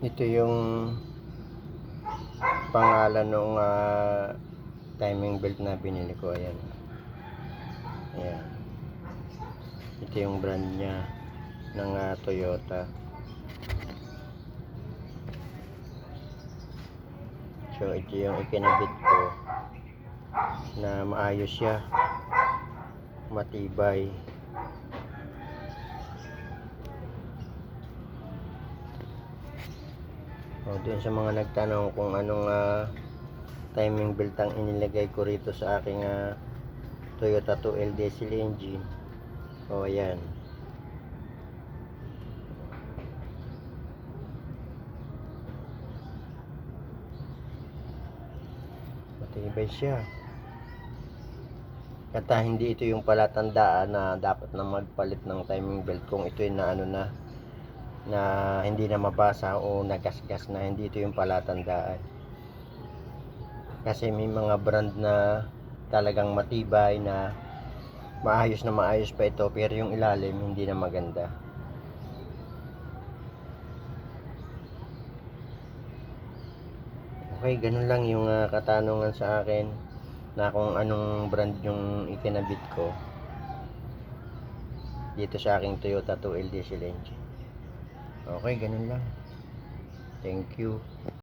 Ito yung pangalan ng timing belt na binili ko. Ayan. Ayan. Ito yung brand niya ng ah, Toyota. So ito yung ikinabit ko na maayos siya. Matibay. O, dun sa mga nagtanong kung anong ah, timing belt ang inilagay ko rito sa aking ah, Toyota 2L diesel engine. O, ayan. Matibay siya. At ah, hindi ito yung palatandaan na dapat na magpalit ng timing belt kung ito yung na ano na na hindi na mabasa o nagasgas na hindi ito yung palatandaan. Kasi may mga brand na talagang matibay na maayos na maayos pa ito pero yung ilalim hindi na maganda. Okay ganun lang yung ah, katanungan sa akin na kung anong brand yung ikinabit ko dito sa aking Toyota 2L diesel engine Okay, ganun lang. Thank you.